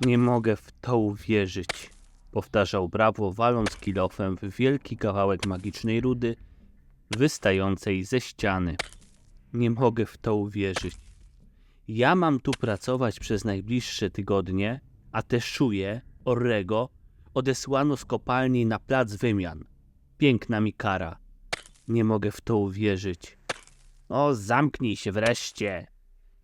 Nie mogę w to uwierzyć, powtarzał Brawo, waląc kilofem w wielki kawałek magicznej rudy wystającej ze ściany. Nie mogę w to uwierzyć. Ja mam tu pracować przez najbliższe tygodnie, a te szuje, Orrego, odesłano z kopalni na plac wymian. Piękna mi kara. Nie mogę w to uwierzyć. O, zamknij się wreszcie!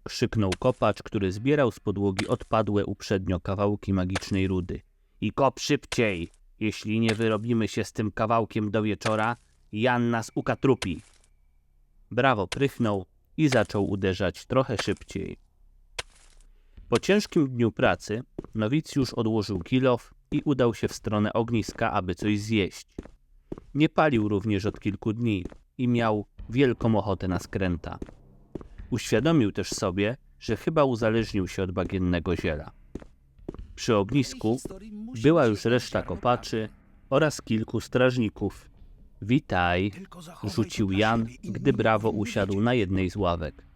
Krzyknął kopacz, który zbierał z podłogi odpadłe uprzednio kawałki magicznej rudy. I kop szybciej! Jeśli nie wyrobimy się z tym kawałkiem do wieczora, Jan nas ukatrupi. Brawo prychnął i zaczął uderzać trochę szybciej. Po ciężkim dniu pracy nowicjusz odłożył kilof i udał się w stronę ogniska, aby coś zjeść. Nie palił również od kilku dni i miał wielką ochotę na skręta. Uświadomił też sobie, że chyba uzależnił się od bagiennego ziela. Przy ognisku była już reszta kopaczy oraz kilku strażników. Witaj, rzucił Jan, gdy Brawo usiadł na jednej z ławek.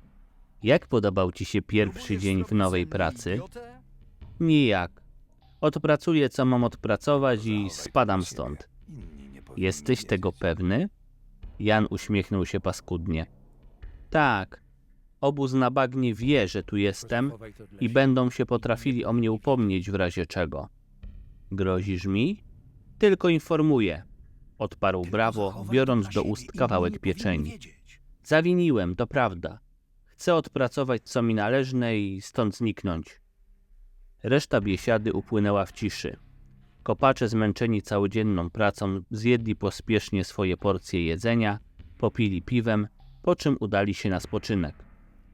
Jak podobał ci się pierwszy dzień w nowej pracy? Nijak. Odpracuję, co mam odpracować i spadam stąd. Jesteś tego pewny? Jan uśmiechnął się paskudnie. Tak. Obóz na bagnie wie, że tu jestem i będą się potrafili o mnie upomnieć w razie czego. Grozisz mi? Tylko informuję, odparł Brawo, biorąc do ust kawałek pieczeni. Zawiniłem, to prawda. Chcę odpracować co mi należne i stąd zniknąć. Reszta biesiady upłynęła w ciszy. Kopacze zmęczeni całodzienną pracą zjedli pospiesznie swoje porcje jedzenia, popili piwem, po czym udali się na spoczynek.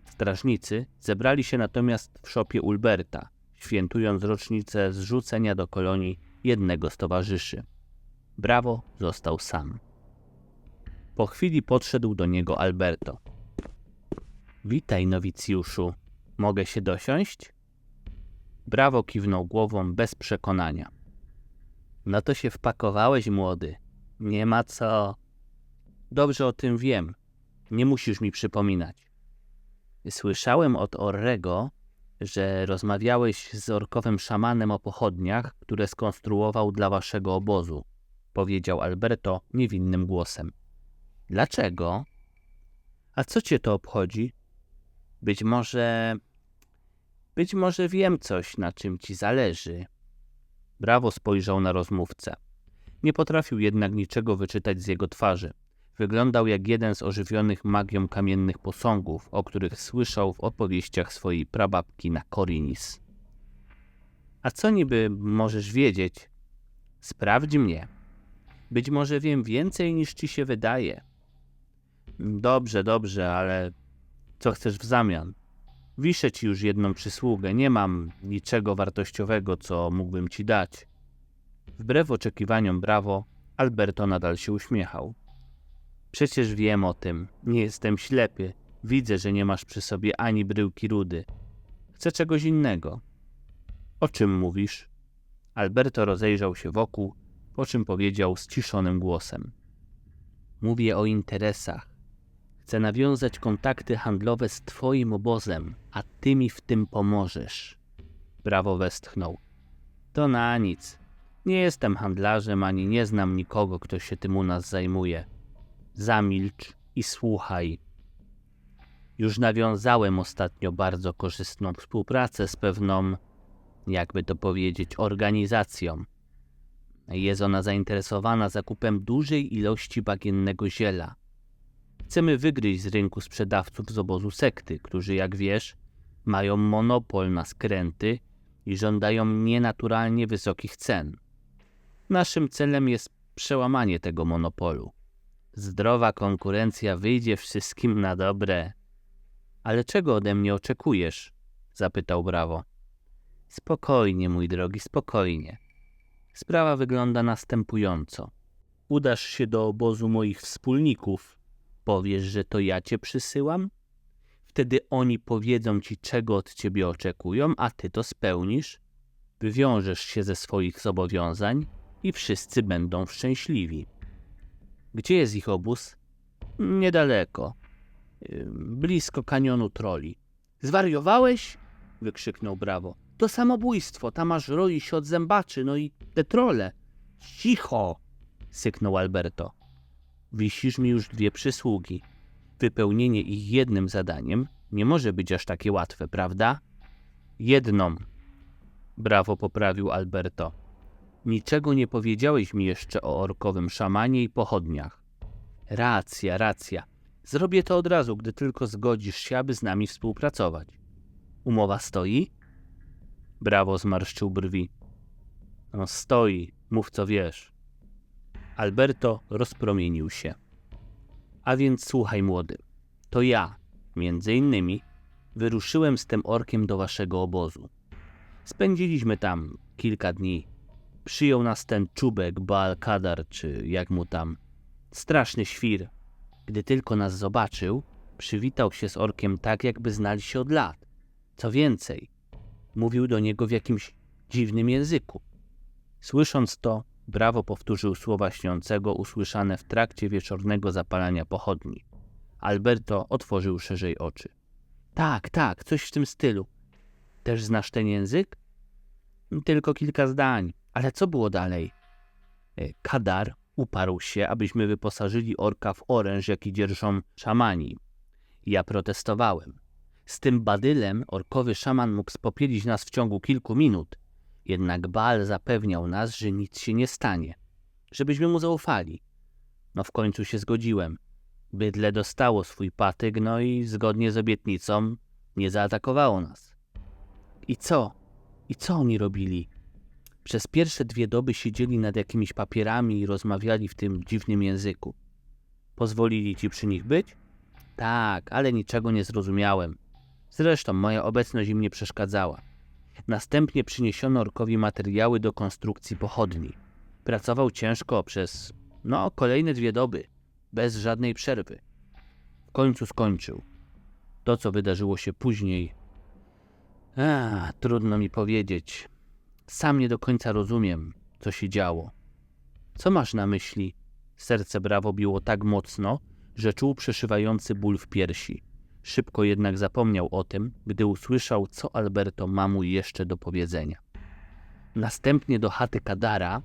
Strażnicy zebrali się natomiast w szopie Ulberta, świętując rocznicę zrzucenia do kolonii jednego z towarzyszy. Brawo został sam. Po chwili podszedł do niego Alberto. Witaj, nowicjuszu. Mogę się dosiąść? Brawo kiwnął głową bez przekonania. No to się wpakowałeś, młody. Nie ma co. Dobrze o tym wiem. Nie musisz mi przypominać. Słyszałem od Orrego, że rozmawiałeś z orkowym szamanem o pochodniach, które skonstruował dla waszego obozu, powiedział Alberto niewinnym głosem. Dlaczego? A co cię to obchodzi? Być może. Być może wiem coś, na czym ci zależy. Brawo spojrzał na rozmówcę. Nie potrafił jednak niczego wyczytać z jego twarzy. Wyglądał jak jeden z ożywionych magią kamiennych posągów, o których słyszał w opowieściach swojej prababki na Korinis. A co niby możesz wiedzieć? Sprawdź mnie. Być może wiem więcej niż ci się wydaje. Dobrze, dobrze, ale co chcesz w zamian? Wiszę ci już jedną przysługę, nie mam niczego wartościowego, co mógłbym ci dać. Wbrew oczekiwaniom brawo, Alberto nadal się uśmiechał. Przecież wiem o tym, nie jestem ślepy. Widzę, że nie masz przy sobie ani bryłki rudy. Chcę czegoś innego. O czym mówisz? Alberto rozejrzał się wokół, po czym powiedział ściszonym głosem. Mówię o interesach. Chcę nawiązać kontakty handlowe z twoim obozem, a ty mi w tym pomożesz. Brawo westchnął. To na nic. Nie jestem handlarzem, ani nie znam nikogo, kto się tym u nas zajmuje. Zamilcz i słuchaj. Już nawiązałem ostatnio bardzo korzystną współpracę z pewną, jakby to powiedzieć, organizacją. Jest ona zainteresowana zakupem dużej ilości bagiennego ziela. Chcemy wygryźć z rynku sprzedawców z obozu sekty, którzy, jak wiesz, mają monopol na skręty i żądają nienaturalnie wysokich cen. Naszym celem jest przełamanie tego monopolu. Zdrowa konkurencja wyjdzie wszystkim na dobre. Ale czego ode mnie oczekujesz? zapytał Brawo. Spokojnie, mój drogi, spokojnie. Sprawa wygląda następująco. Udasz się do obozu moich wspólników, powiesz, że to ja cię przysyłam? Wtedy oni powiedzą ci, czego od ciebie oczekują, a ty to spełnisz. Wywiążesz się ze swoich zobowiązań i wszyscy będą szczęśliwi. Gdzie jest ich obóz? Niedaleko. Blisko kanionu troli. Zwariowałeś? wykrzyknął Brawo. To samobójstwo, tam aż roi się od zębaczy, no i te trole. Cicho! syknął Alberto. Wisisz mi już dwie przysługi. Wypełnienie ich jednym zadaniem nie może być aż takie łatwe, prawda? Jedną. Brawo poprawił Alberto. Niczego nie powiedziałeś mi jeszcze o orkowym szamanie i pochodniach. Racja, racja. Zrobię to od razu, gdy tylko zgodzisz się, aby z nami współpracować. Umowa stoi? Brawo zmarszczył brwi. No stoi, mów co wiesz. Alberto rozpromienił się. A więc słuchaj, młody. To ja, między innymi, wyruszyłem z tym orkiem do waszego obozu. Spędziliśmy tam kilka dni. Przyjął nas ten czubek Baal Kadar, czy jak mu tam. Straszny świr. Gdy tylko nas zobaczył, przywitał się z orkiem tak, jakby znali się od lat. Co więcej, mówił do niego w jakimś dziwnym języku. Słysząc to, brawo powtórzył słowa śniącego usłyszane w trakcie wieczornego zapalania pochodni. Alberto otworzył szerzej oczy. Tak, tak, coś w tym stylu. Też znasz ten język? Tylko kilka zdań. Ale co było dalej? E, Kadar uparł się, abyśmy wyposażyli orka w oręż, jaki dzierżą szamani. Ja protestowałem. Z tym badylem orkowy szaman mógł spopielić nas w ciągu kilku minut. Jednak Baal zapewniał nas, że nic się nie stanie. Żebyśmy mu zaufali. No w końcu się zgodziłem. Bydle dostało swój patyk, no i zgodnie z obietnicą nie zaatakowało nas. I co? I co oni robili? Przez pierwsze dwie doby siedzieli nad jakimiś papierami i rozmawiali w tym dziwnym języku. Pozwolili ci przy nich być? Tak, ale niczego nie zrozumiałem. Zresztą moja obecność im nie przeszkadzała. Następnie przyniesiono orkowi materiały do konstrukcji pochodni. Pracował ciężko przez, no, kolejne dwie doby, bez żadnej przerwy. W końcu skończył. To, co wydarzyło się później, a, trudno mi powiedzieć. Sam nie do końca rozumiem, co się działo. Co masz na myśli? Serce brawo biło tak mocno, że czuł przeszywający ból w piersi. Szybko jednak zapomniał o tym, gdy usłyszał, co Alberto ma mu jeszcze do powiedzenia. Następnie do chaty Kadara,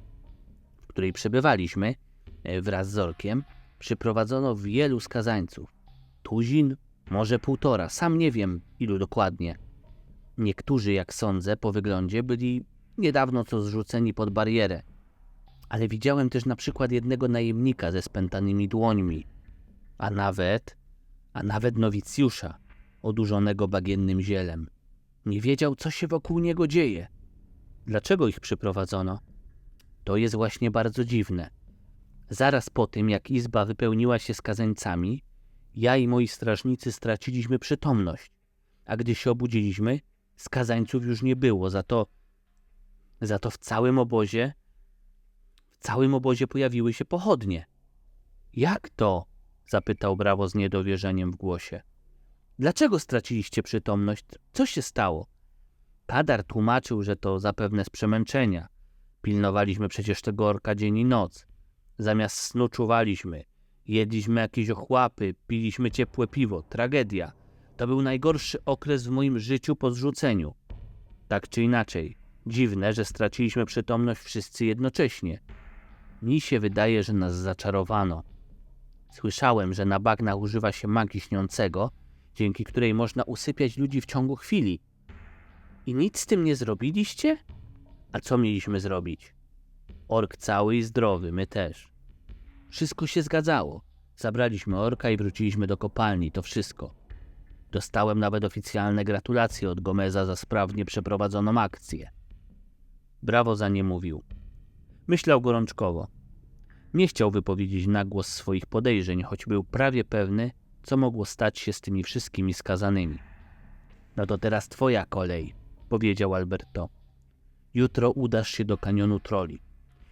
w której przebywaliśmy, e, wraz z Orkiem, przyprowadzono wielu skazańców. Tuzin, może półtora, sam nie wiem ilu dokładnie. Niektórzy, jak sądzę, po wyglądzie byli niedawno co zrzuceni pod barierę. Ale widziałem też na przykład jednego najemnika ze spętanymi dłońmi, a nawet, a nawet nowicjusza, odurzonego bagiennym zielem. Nie wiedział, co się wokół niego dzieje. Dlaczego ich przyprowadzono? To jest właśnie bardzo dziwne. Zaraz po tym, jak izba wypełniła się skazańcami, ja i moi strażnicy straciliśmy przytomność, a gdy się obudziliśmy, skazańców już nie było, za to, za to w całym obozie, w całym obozie pojawiły się pochodnie. Jak to? zapytał Brawo z niedowierzeniem w głosie. Dlaczego straciliście przytomność? Co się stało? Kadar tłumaczył, że to zapewne z przemęczenia. Pilnowaliśmy przecież tego orka dzień i noc. Zamiast snu czuwaliśmy. Jedliśmy jakieś ochłapy, piliśmy ciepłe piwo. Tragedia. To był najgorszy okres w moim życiu po zrzuceniu. Tak czy inaczej, dziwne, że straciliśmy przytomność wszyscy jednocześnie. Mi się wydaje, że nas zaczarowano. Słyszałem, że na bagnach używa się magii śniącego, dzięki której można usypiać ludzi w ciągu chwili. I nic z tym nie zrobiliście? A co mieliśmy zrobić? Ork cały i zdrowy, my też. Wszystko się zgadzało. Zabraliśmy orka i wróciliśmy do kopalni, to wszystko. Dostałem nawet oficjalne gratulacje od Gomeza za sprawnie przeprowadzoną akcję. Brawo za nie mówił. Myślał gorączkowo. Nie chciał wypowiedzieć na głos swoich podejrzeń, choć był prawie pewny, co mogło stać się z tymi wszystkimi skazanymi. No to teraz twoja kolej, powiedział Alberto. Jutro udasz się do kanionu troli.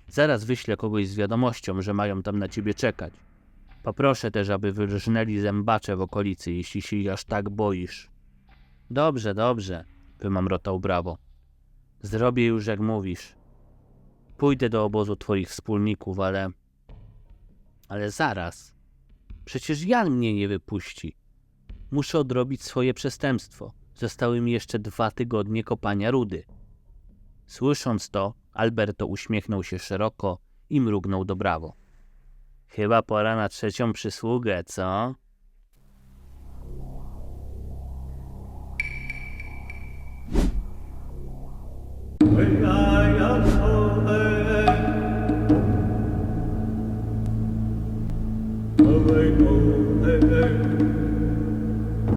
Zaraz wyślę kogoś z wiadomością, że mają tam na ciebie czekać. Poproszę też, aby wyrżnęli zębacze w okolicy, jeśli się aż tak boisz. Dobrze, dobrze, wymamrotał Brawo. Zrobię już jak mówisz. Pójdę do obozu twoich wspólników, ale... Ale zaraz. Przecież Jan mnie nie wypuści. Muszę odrobić swoje przestępstwo. Zostały mi jeszcze dwa tygodnie kopania rudy. Słysząc to, Alberto uśmiechnął się szeroko i mrugnął do brawo. Chyba pora na trzecią przysługę, co?